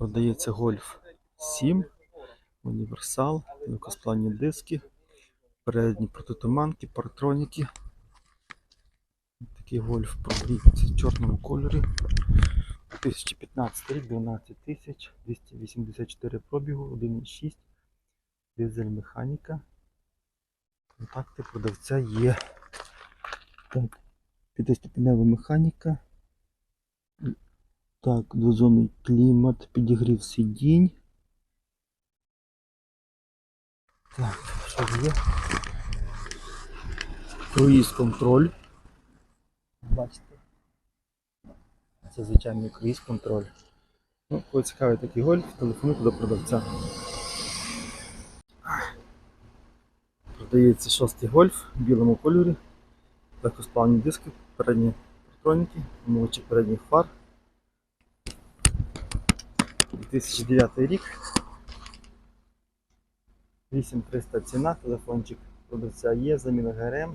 Продається гольф 7, універсал, легкосплавні диски, передні протитуманки, партроніки. Такий гольф продається в чорному кольорі. 2015 рік, 12 тисяч, 284 пробігу, 1,6, дизель механіка. Контакти продавця є. Так, п'ятиступенева механіка. Так, двозонний клімат, підігрів сидінь. Так, що є? Круїз контроль. Бачите? Це звичайний круїз контроль. Ну, коли цікавий такий гольф, телефонуйте до продавця. Продається шостий гольф в білому кольорі. Легкосплавні диски, передні електроніки, омивачі передніх фар. 2009 рік. 8300 ціна, телефончик продавця є, заміна ГРМ,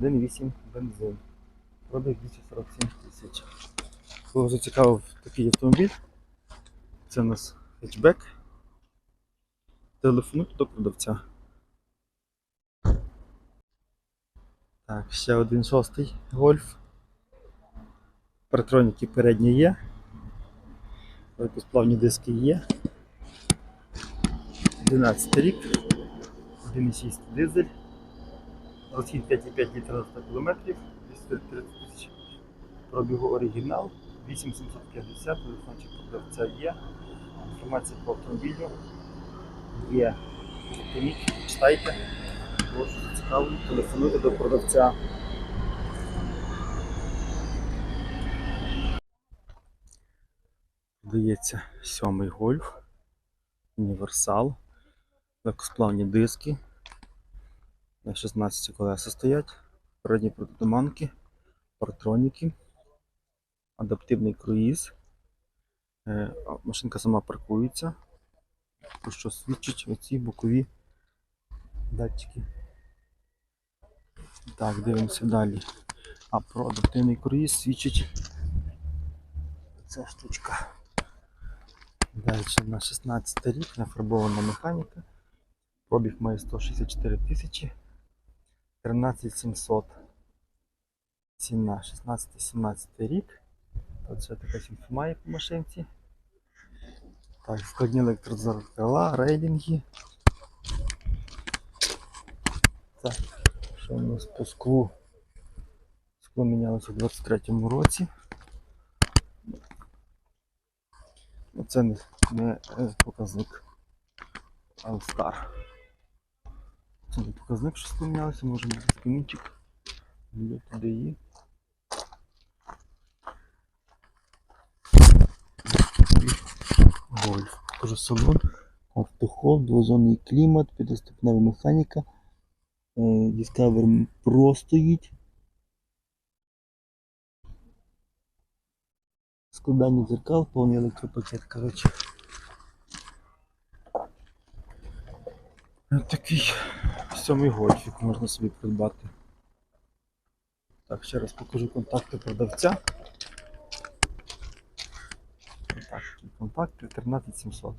1,8 бензин. Пробіг 247 тисяч. Кого зацікавив такий автомобіль, це у нас хетчбек. Телефонуйте до продавця. Так, ще один шостий гольф. Партроніки передні є. Легкосплавні диски є. 11 рік. 1,6 дизель. Розхід 5,5 літра на 100 км. 230 тисяч. Пробігу оригінал. 8750, телефончик продавця є. Інформація по автомобілю є. Зупиніть, читайте. Прошу зацікавлені, телефонуйте до продавця. Продається сьомий гольф, універсал, легкосплавні диски. На 16 колеса стоять, передні протитуманки, партроніки, адаптивний круїз. Е, Машинка сама паркується, про що свідчить оці бокові датчики. Так, дивимося далі. А про адаптивний круїз свідчить ця штучка. Далі на 16 рік нафарбована механіка. Пробіг має 164 тисячі. 13700. Ціна 16-17 рік. Ще така сімфа має по машинці. Так, складні електрозеркала, рейлінги. Так, що у нас по склу? Скло мінялося у 23-му році. Ну, Це не, не е, показник All-Star. Це не показник, що скло мінялося, може бути скрінчик. Для TDI. Гольф. Покажу салон. Автохол, двозонний клімат, п'ятиступнева механіка. Е, Discover Pro стоїть. Складання дзеркал, повний електропакет, коротше. Ось Такий сьомий гольфік можна собі придбати. Так, ще раз покажу контакти продавця. Контакти, контакти 13700.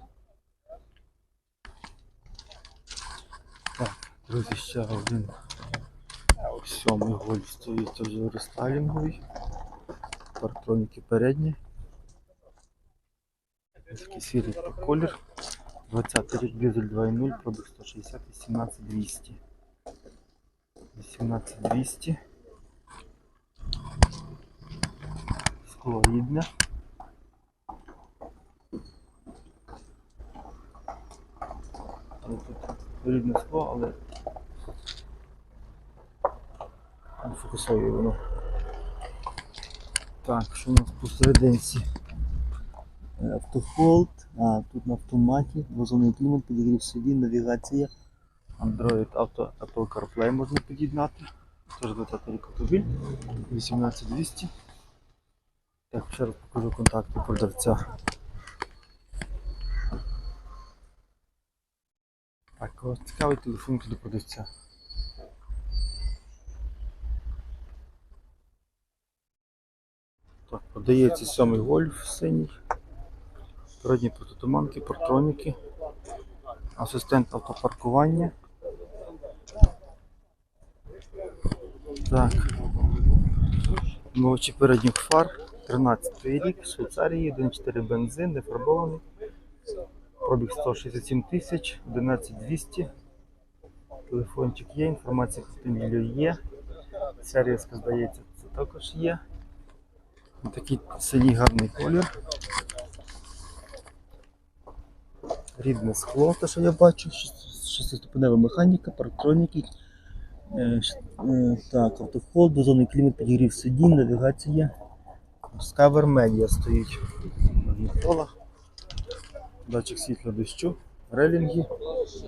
Так, друзі, ще один. Сьомий гольф стоїть вже рестайлінговий. Партроніки передні. Ось Такий сірий колір. 20 рік дизель 2.0, пробіг 160 і 17200. 18200. Скло. Але тут рідне скло, але не фокусує воно. Так, що у нас посерединці? Е, Автохолд, а тут на автоматі, двозонний клімат, підігрів сидінь, навігація, Android Auto, Apple CarPlay можна під'єднати. Теж 20 рік автомобіль, 18200. Так, ще раз покажу контакти продавця. Так, ось цікавий телефон до продавця. Так, продається сьомий гольф синій. Передні протитуманки, партроніки, асистент автопаркування. Так. Мовчі передніх фар, 13 рік, Швейцарії, 1.4 бензин, не фарбований. Пробіг 167 тисяч, 11200. Телефончик є, інформація по автомобілю є. Сервіска, здається, це також є. Такий синій гарний колір. Рідне скло, те, що я бачу, шестиступенева механіка, парктроніки. Е, е, Так, автохолд, дозонний клімат, підігрів сидінь, навігація. Discover Media стоїть на магнітолах. Датчик світла дощу, релінги. Ось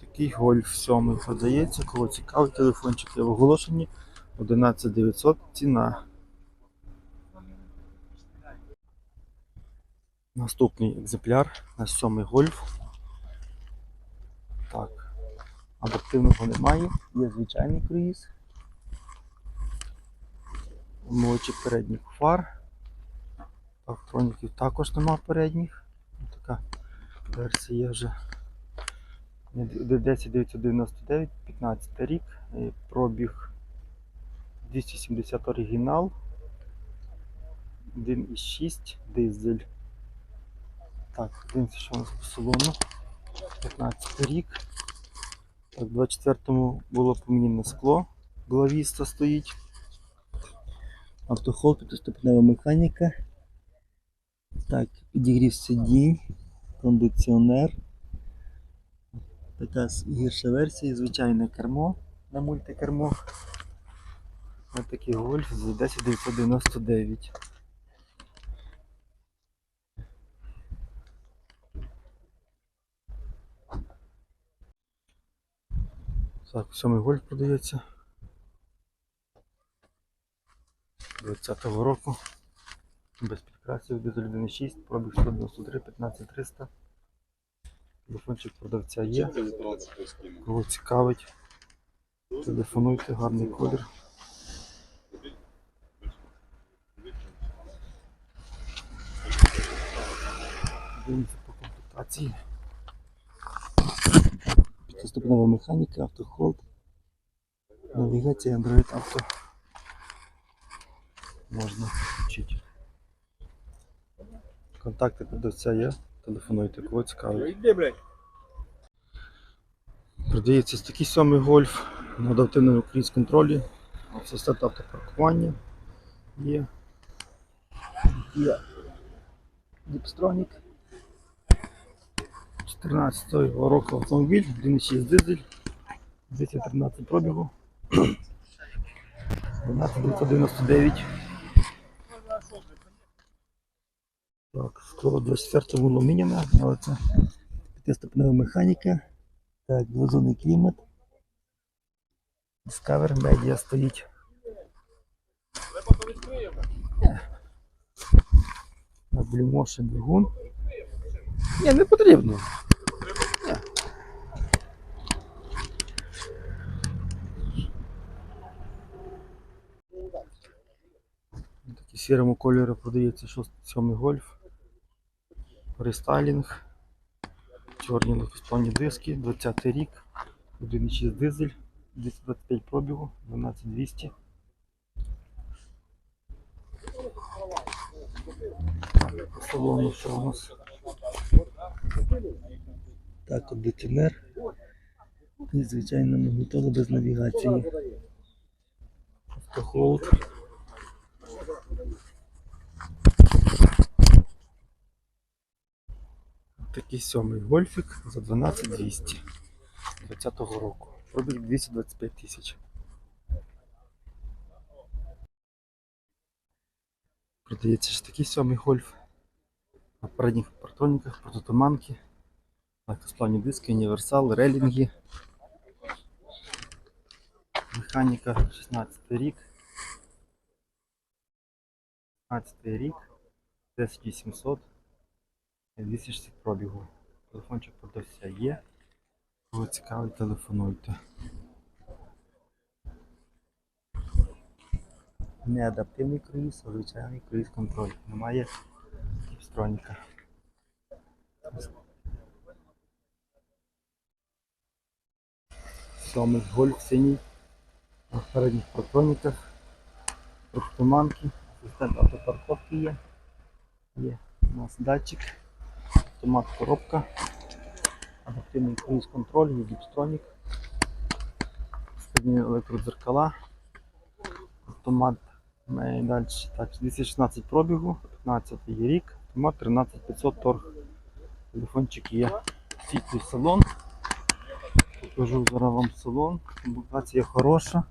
такий гольф 7 продається. Кого цікавий, телефончик є в оголошенні. 11900 ціна. Наступний екземпляр на 7 гольф. Так. Адаптивного немає, є звичайний круїз. Мовчі передніх фар. Автроніків також нема передніх. Така версія вже. 10999, 15 рік. е, Пробіг 270 оригінал. 1,6 дизель. Так, дивимося, що у нас по салону. 15 рік. Так, в 24-му було помінне скло. Главіста стоїть. Автохол, п'ятиступенева механіка. Так, підігрів сидінь, кондиціонер. Така гірша версія, звичайне кермо на мультикермо. Ось такий гольф за 10999. Так, сьомий гольф продається. 20-го року. Без підкрасів, дизель 1.6, пробіг 193, 15300. Телефончик продавця є. Кого цікавить, телефонуйте, гарний колір. Дивимося по комплектації. П'ятиступенева механіка, автохолд, навігація Android Auto. Можна включити. Контакти продавця є. Телефонуйте, кого цікавить. Продається ось такий сьомий гольф на адаптивному круїз контролі. Асистент автопаркування є. Є Діпстронік. 14 року автомобіль, 1.6 дизель, 213 пробігу. 12999. Так, скло 24 було міняне, але це п'ятиступенева механіка. Так, двозонний клімат. Discover Media стоїть. На блімошен двигун. Ні, не потрібно. Сірому кольору продається 6-7 гольф. Рестайлінг. Чорні легкосплавні диски, 20 рік, 1.6 дизель, 225 пробігу, 12200. По салону що у нас? Так, кондиціонер. І звичайно магнітола без навігації. Автохолд. Такий сьомий гольфік за 12200 20-го року. Пробіг 225 тисяч. Продається ж такий сьомий гольф. На передніх партроніках, прототуманки, легкосплавні диски, універсал, релінги. Механіка 16 рік. 15 рік. 10700. 260 пробігу. Телефончик подався є. Коли цікавий, телефонуйте. Неадаптивний круїз, а звичайний круїз контроль. Немає встроніка. Сьомий гольф синій. На передніх протроніках. Протуманки. Система автопарковки є. Є у нас датчик. Автомат коробка. Адаптивний круїз контроль, є діпстронік. Стадні електродзеркала. Автомат далі. Так, 216 пробігу, 15 є рік. Автомат 13500 торг. Телефончик є. Світлий салон. Покажу зараз вам салон. Комплектація хороша.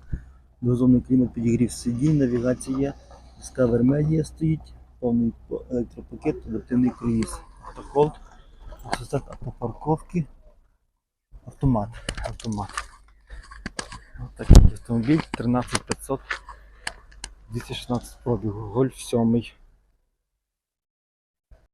Дозовний клімат підігрів сидінь, навігація. Discover Media стоїть, повний по- електропакет, адаптивний круїз. Автохолд, асистент автопарковки, автомат. автомат. Ось такий автомобіль 13500 216 пробігу. Гольф 7.